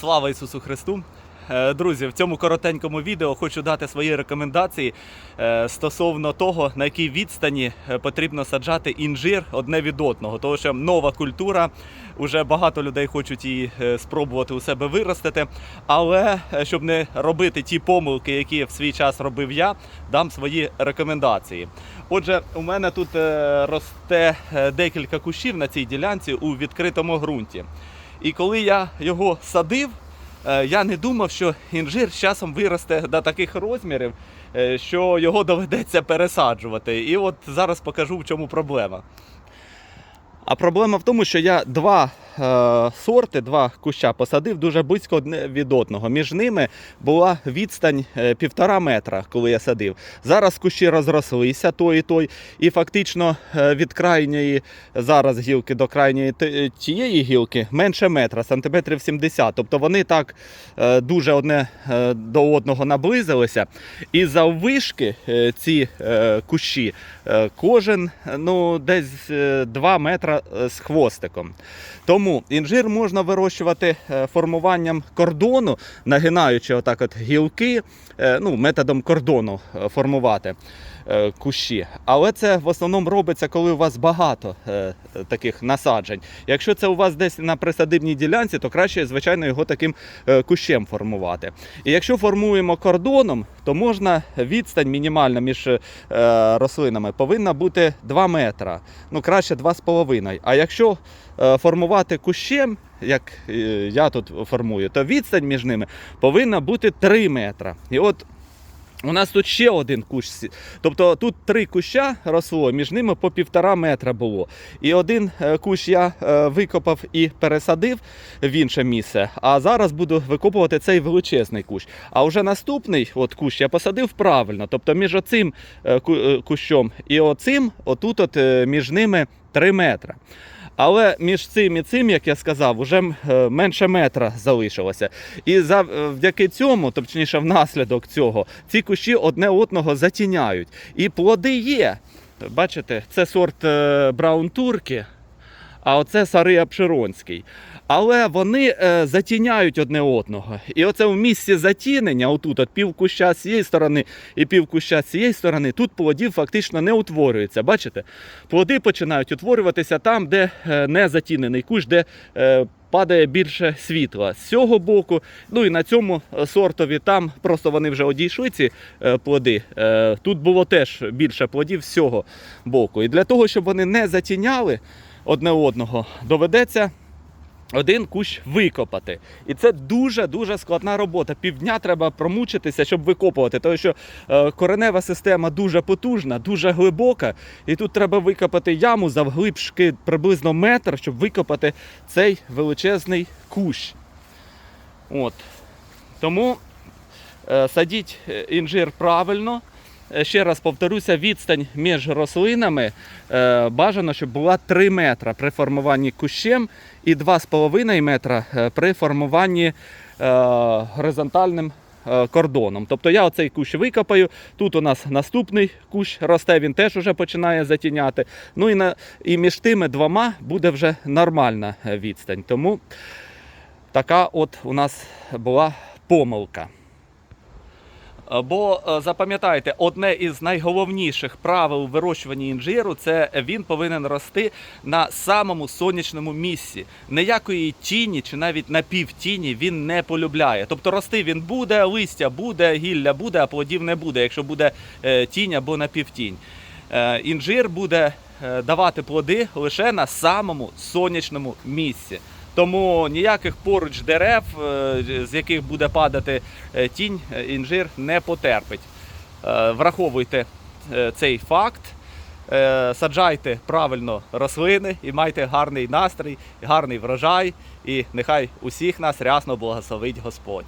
Слава Ісусу Христу! Е, Друзі, в цьому коротенькому відео хочу дати свої рекомендації е, стосовно того, на якій відстані е, потрібно саджати інжир одне від одного. Тому що нова культура, вже багато людей хочуть її спробувати у себе виростити. Але щоб не робити ті помилки, які в свій час робив я, дам свої рекомендації. Отже, у мене тут росте декілька кущів на цій ділянці у відкритому ґрунті. І коли я його садив, е, я не думав, що інжир з часом виросте до таких розмірів, е, що його доведеться пересаджувати. І от зараз покажу, в чому проблема. А проблема в тому, що я два сорти, два куща посадив дуже близько від одного. Між ними була відстань е, півтора метра, коли я садив. Зараз кущі розрослися той і той, і фактично е, від крайньої зараз гілки до крайньої тієї гілки менше метра, сантиметрів 70. Тобто вони так е, дуже одне е, до одного наблизилися. І заввишки е, ці е, кущі е, кожен е, ну, десь 2 метра е, з хвостиком. Тому інжир можна вирощувати е, формуванням кордону, нагинаючи отак от гілки, е, ну, методом кордону е, формувати кущі. Але це в основному робиться, коли у вас багато таких насаджень. Якщо це у вас десь на присадибній ділянці, то краще, звичайно, його таким кущем формувати. І якщо формуємо кордоном, то можна відстань мінімальна між е, рослинами повинна бути 2 метра. Ну, краще 2,5. А якщо е, формувати кущем, як е, я тут формую, то відстань між ними повинна бути 3 метра. І от у нас тут ще один кущ. Тобто тут три куща росло, між ними по півтора метра було. І один е, кущ я е, викопав і пересадив в інше місце. А зараз буду викопувати цей величезний кущ. А вже наступний от кущ я посадив правильно. Тобто між оцим е, кущом і оцим, отут от між ними 3 метри. Але між цим і цим, як я сказав, вже е, менше метра залишилося. І завдяки цьому, точніше, внаслідок цього, ці кущі одне одного затіняють. І плоди є. Бачите, це сорт е, Браун Турки, а оце Сарий Обширонський. Але вони е, затіняють одне одного. І оце в місці затінення, отут, от пів куща з цієї сторони і пів куща з цієї сторони, тут плодів фактично не утворюється. Бачите? Плоди починають утворюватися там, де е, не затінений кущ, де е, падає більше світла з цього боку. Ну і на цьому сортові там просто вони вже одійшли ці е, плоди. Е, Тут було теж більше плодів з цього боку. І для того, щоб вони не затіняли одне одного, доведеться. Один кущ викопати. І це дуже-дуже складна робота. Півдня треба промучитися, щоб викопувати. Тому що е, коренева система дуже потужна, дуже глибока. І тут треба викопати яму завглибшки приблизно метр, щоб викопати цей величезний кущ. От. Тому е, садіть е, інжир правильно. Е, Ще раз повторюся, відстань між рослинами е, бажано, щоб була 3 метра при формуванні кущем і 2,5 метра е, при формуванні горизонтальним кордоном. Тобто я оцей кущ викопаю. Тут у нас наступний кущ росте, він теж вже починає затіняти. Ну і, на, і між тими двома буде вже нормальна відстань. Тому така от у нас була помилка. Бо е, запам'ятайте, одне із найголовніших правил вирощування інжиру це він повинен рости на самому сонячному місці. Ніякої тіні чи навіть напівтіні він не полюбляє. Тобто рости він буде, листя буде, гілля буде, а плодів не буде, якщо буде е, тінь або напівтінь. Е, Інжир буде давати плоди лише на самому сонячному місці. Тому ніяких поруч дерев, е, з яких буде падати е, тінь, е, інжир не потерпить. Враховуйте цей факт, саджайте правильно рослини і майте гарний настрій, гарний врожай, і нехай усіх нас рясно благословить Господь.